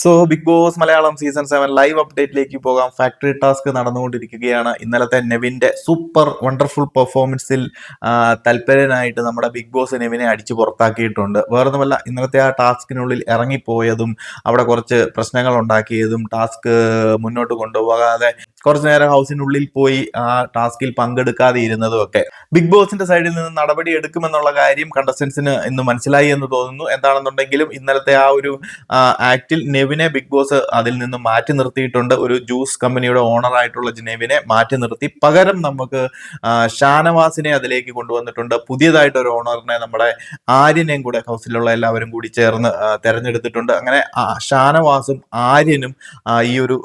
So Big Boss Malayalam season seven live അപ്ഡേറ്റിലേക്ക് പോകാം. Factory task നടന്നുകൊണ്ടിരിക്കുകയാണ്. ഇന്നലത്തെ നെവിന്റെ സൂപ്പർ വണ്ടർഫുൾ പെർഫോമൻസിൽ തൽപരനായിട്ട് നമ്മുടെ ബിഗ് ബോസ് നെവിനെ അടിച്ചു പുറത്താക്കിയിട്ടുണ്ട്. വേറൊന്നുമല്ല ഇന്നലത്തെ ആ ടാസ്കിനുള്ളിൽ ഇറങ്ങിപ്പോയതും അവിടെ കുറച്ച് പ്രശ്നങ്ങൾ ഉണ്ടാക്കിയതും ടാസ്ക് മുന്നോട്ട് കൊണ്ടുപോകാതെ കുറച്ചു നേരം ഹൗസിനുള്ളിൽ പോയി ആ ടാസ്കിൽ പങ്കെടുക്കാതെ ഇരുന്നതും ഒക്കെ. ബിഗ് ബോസിന്റെ സൈഡിൽ നിന്ന് നടപടി എടുക്കുമെന്നുള്ള കാര്യം കണ്ടസ്റ്റൻസിന് ഇന്ന് മനസ്സിലായി എന്ന് തോന്നുന്നു. എന്താണെന്നുണ്ടെങ്കിലും ഇന്നലത്തെ ആ ഒരു ആക്ടിൽ നെവിനെ ബിഗ് ബോസ് അതിൽ നിന്ന് മാറ്റി നിർത്തിയിട്ടുണ്ട്. ഒരു ജ്യൂസ് കമ്പനിയുടെ ഓണർ ആയിട്ടുള്ള നെവിനെ മാറ്റി നിർത്തി. പകരം നമുക്ക് ഷാനവാസിനെ അതിലേക്ക് കൊണ്ടുവന്നിട്ടുണ്ട്. പുതിയതായിട്ട് ഒരു ഓണറിനെ നമ്മുടെ ആര്യനെയും കൂടെ ഹൗസിലുള്ള എല്ലാവരും കൂടി ചേർന്ന് തെരഞ്ഞെടുത്തിട്ടുണ്ട്. അങ്ങനെ ഷാനവാസും ആര്യനും ഈ ഒരു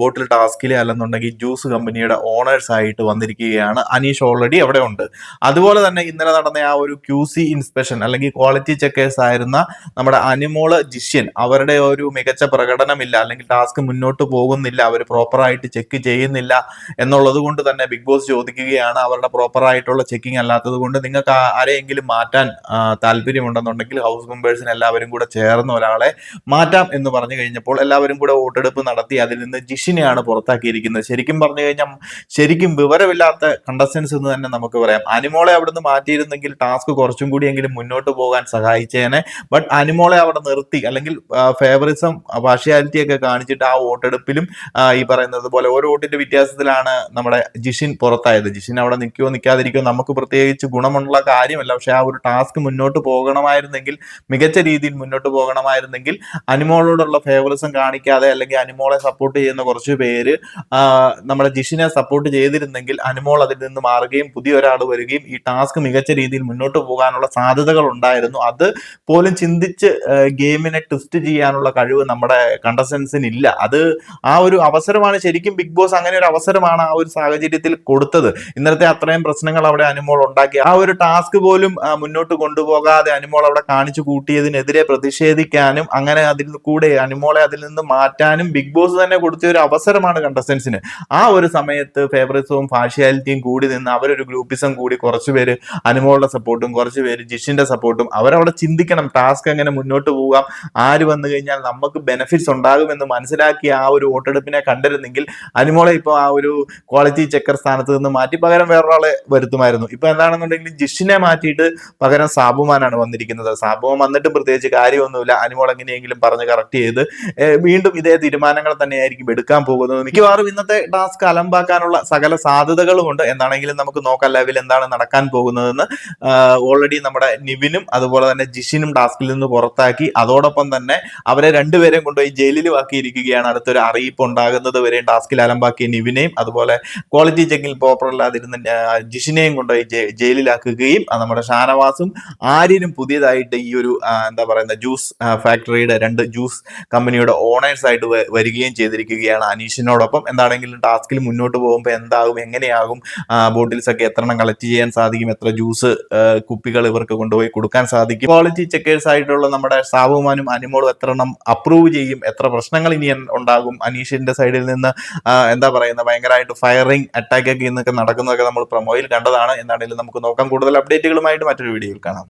ബോട്ടിൽ ടാസ്കിലെ അല്ലെന്നുണ്ടെങ്കിൽ ഈ ജ്യൂസ് കമ്പനിയുടെ ഓണേഴ്സ് ആയിട്ട് വന്നിരിക്കുകയാണ്. അനീഷ് ഓൾറെഡി അവിടെ ഉണ്ട്. അതുപോലെ തന്നെ ഇന്നലെ നടന്ന ആ ഒരു ക്യൂ സി ഇൻസ്പെക്ഷൻ അല്ലെങ്കിൽ ക്വാളിറ്റി ചെക്കേഴ്സ് ആയിരുന്ന നമ്മുടെ അനിമോൾ ജിഷ്യൻ അവരുടെ ഒരു മികച്ച പ്രകടനമില്ല അല്ലെങ്കിൽ ടാസ്ക് മുന്നോട്ട് പോകുന്നില്ല അവർ പ്രോപ്പറായിട്ട് ചെക്ക് ചെയ്യുന്നില്ല എന്നുള്ളത് കൊണ്ട് തന്നെ ബിഗ് ബോസ് ചോദിക്കുകയാണ്. അവരുടെ പ്രോപ്പറായിട്ടുള്ള ചെക്കിംഗ് അല്ലാത്തത് കൊണ്ട് നിങ്ങൾക്ക് ആരെയെങ്കിലും മാറ്റാൻ താല്പര്യമുണ്ടെന്നുണ്ടെങ്കിൽ ഹൗസ് മെമ്പേഴ്സിന് എല്ലാവരും കൂടെ ചേർന്ന് ഒരാളെ മാറ്റാം എന്ന് പറഞ്ഞു കഴിഞ്ഞപ്പോൾ എല്ലാവരും കൂടെ വോട്ടെടുപ്പ് നടത്തി അതിൽ നിന്ന് ജിഷിനെയാണ് പുറത്താക്കിയിരിക്കുന്നത്. ശരിക്കും പറഞ്ഞു കഴിഞ്ഞാൽ ശരിക്കും വിവരമില്ലാത്ത കണ്ടസ്റ്റൻസ് എന്ന് തന്നെ നമുക്ക് പറയാം. അനിമോളെ അവിടുന്ന് മാറ്റിയിരുന്നെങ്കിൽ ടാസ്ക് കുറച്ചും കൂടി എങ്കിലും മുന്നോട്ട് പോകാൻ സഹായിച്ചേനെ. ബട്ട് അനിമോളെ അവിടെ നിർത്തി. അല്ലെങ്കിൽ ഫേവറിസം പാർഷ്യാലിറ്റി ഒക്കെ കാണിച്ചിട്ട് ആ വോട്ടെടുപ്പിലും ഈ പറയുന്നത് പോലെ ഓരോ വോട്ടിന്റെ വ്യത്യാസത്തിലാണ് നമ്മുടെ ജിഷിൻ പുറത്തായത്. ജിഷിൻ അവിടെ നിൽക്കുമോ നിൽക്കാതിരിക്കുമോ നമുക്ക് പ്രത്യേകിച്ച് ഗുണമുള്ള കാര്യമല്ല. പക്ഷെ ആ ഒരു ടാസ്ക് മുന്നോട്ട് പോകണമായിരുന്നെങ്കിൽ മികച്ച രീതിയിൽ മുന്നോട്ട് പോകണമായിരുന്നെങ്കിൽ അനിമോളോടുള്ള ഫേവറിസം കാണിക്കാതെ അല്ലെങ്കിൽ അനിമോളെ സപ്പോർട്ട് ചെയ്യുന്ന കുറച്ച് പേര് നമ്മുടെ ജിഷിനെ സപ്പോർട്ട് ചെയ്തിരുന്നെങ്കിൽ അനുമോൾ അതിൽ നിന്ന് മാറുകയും പുതിയ ഒരാൾ വരികയും ഈ ടാസ്ക് മികച്ച രീതിയിൽ മുന്നോട്ട് പോകാനുള്ള സാധ്യതകൾ ഉണ്ടായിരുന്നു. അത് പോലും ചിന്തിച്ച് ഗെയിമിനെ ട്വിസ്റ്റ് ചെയ്യാനുള്ള കഴിവ് നമ്മുടെ കണ്ടസ്റ്റൻസിന് ഇല്ല. അത് ആ ഒരു അവസരമാണ് ശരിക്കും ബിഗ് ബോസ് അങ്ങനെ ഒരു അവസരമാണ് ആ ഒരു സാഹചര്യത്തിൽ കൊടുത്തത്. ഇന്നലത്തെ അത്രയും പ്രശ്നങ്ങൾ അവിടെ അനുമോൾ ഉണ്ടാക്കി. ആ ഒരു ടാസ്ക് പോലും മുന്നോട്ട് കൊണ്ടുപോകാതെ അനുമോൾ അവിടെ കാണിച്ചു കൂട്ടിയതിനെതിരെ പ്രതിഷേധിക്കാനും അങ്ങനെ അതിൽ കൂടെ അനുമോളെ അതിൽ നിന്ന് മാറ്റാനും ബിഗ് ബോസ് തന്നെ കൊടുത്ത ഒരു അവസരമാണ് കണ്ടസ്റ്റൻസിന് ആ ഒരു സമയത്ത് ഫേവറിസവും പാർഷ്യാലിറ്റിയും കൂടി നിന്ന് അവരൊരു ഗ്രൂപ്പിസം കൂടി കുറച്ച് പേര് അനുമോളുടെ സപ്പോർട്ടും കുറച്ച് പേര് ജിഷിന്റെ സപ്പോർട്ടും അവരവിടെ ചിന്തിക്കണം ടാസ്ക് എങ്ങനെ മുന്നോട്ട് പോകാം ആര് വന്നു കഴിഞ്ഞാൽ നമുക്ക് ബെനിഫിറ്റ്സ് ഉണ്ടാകുമെന്ന് മനസ്സിലാക്കി ആ ഒരു വോട്ടെടുപ്പിനെ കണ്ടിരുന്നെങ്കിൽ അനുമോളെ ഇപ്പോൾ ആ ഒരു ക്വാളിറ്റി ചെക്കർ സ്ഥാനത്ത് നിന്ന് മാറ്റി പകരം വേറൊരാളെ വരുത്തുമായിരുന്നു. ഇപ്പൊ എന്താണെന്നുണ്ടെങ്കിൽ ജിഷിനെ മാറ്റിയിട്ട് പകരം സാബുമാനാണ് വന്നിരിക്കുന്നത്. സാബുമാൻ വന്നിട്ട് പ്രത്യേകിച്ച് കാര്യമൊന്നുമില്ല. അനുമോൾ എങ്ങനെയെങ്കിലും പറഞ്ഞ് കറക്റ്റ് ചെയ്ത് വീണ്ടും ഇതേ തീരുമാനങ്ങൾ തന്നെയായിരിക്കും എടുക്കാൻ പോകുന്നത്. മിക്കവാറും ഇന്നത്തെ ടാസ്ക് അലമ്പാക്കാനുള്ള സകല സാധ്യതകളുമുണ്ട് എന്താണെങ്കിലും നമുക്ക് നോക്കാം ലെവൽ എന്താണ് നടക്കാൻ പോകുന്നതെന്ന്. ഓൾറെഡി നമ്മുടെ നിവിനും അതുപോലെ തന്നെ ജിഷിനും ടാസ്കിൽ നിന്ന് പുറത്താക്കി. അതോടൊപ്പം തന്നെ അവരെ രണ്ടുപേരെയും കൊണ്ടുപോയി ജയിലിൽ ആക്കിയിരിക്കുകയാണ് അടുത്തൊരു അറിയിപ്പ് ഉണ്ടാകുന്നത് വരെയും ടാസ്കിൽ അലമ്പാക്കിയ നിവിനെയും അതുപോലെ ക്വാളിറ്റി ചെക്കിൽ പ്രോപ്പർ അല്ലാതിരുന്ന ജിഷിനെയും കൊണ്ടുപോയി ജയിലിലാക്കുകയും നമ്മുടെ ഷാനവാസും ആര്യനും പുതിയതായിട്ട് ഈ ഒരു എന്താ പറയുന്ന ജ്യൂസ് ഫാക്ടറിയുടെ രണ്ട് ജ്യൂസ് കമ്പനിയുടെ ഓണേഴ്സ് ആയിട്ട് വരികയും ചെയ്തിരിക്കുകയാണ് അനീഷിനോടൊപ്പം. എന്താണെങ്കിലും ടാസ്കിൽ മുന്നോട്ട് പോകുമ്പോൾ എന്താകും എങ്ങനെയാകും ബോട്ടിൽസ് ഒക്കെ എത്ര എണ്ണം കളക്ട് ചെയ്യാൻ സാധിക്കും എത്ര ജ്യൂസ് കുപ്പികൾ ഇവർക്ക് കൊണ്ടുപോയി കൊടുക്കാൻ സാധിക്കും. ക്വാളിറ്റി ചെക്കേഴ്സ് ആയിട്ടുള്ള നമ്മുടെ സാബുമാനും അനിമോളും എത്ര എണ്ണം അപ്രൂവ് ചെയ്യും എത്ര പ്രശ്നങ്ങൾ ഇനി ഉണ്ടാകും അനീഷിന്റെ സൈഡിൽ നിന്ന് എന്താ പറയുന്നത് ഭയങ്കരമായിട്ട് ഫയറിംഗ് അറ്റാക്ക് ഒക്കെ ഇന്നൊക്കെ നടക്കുന്നതൊക്കെ നമ്മൾ പ്രൊമോയിൽ കണ്ടതാണ്. എന്നാണെങ്കിലും നമുക്ക് നോക്കാം. കൂടുതൽ അപ്ഡേറ്റുകളുമായിട്ട് മറ്റൊരു വീഡിയോയിൽ കാണാം.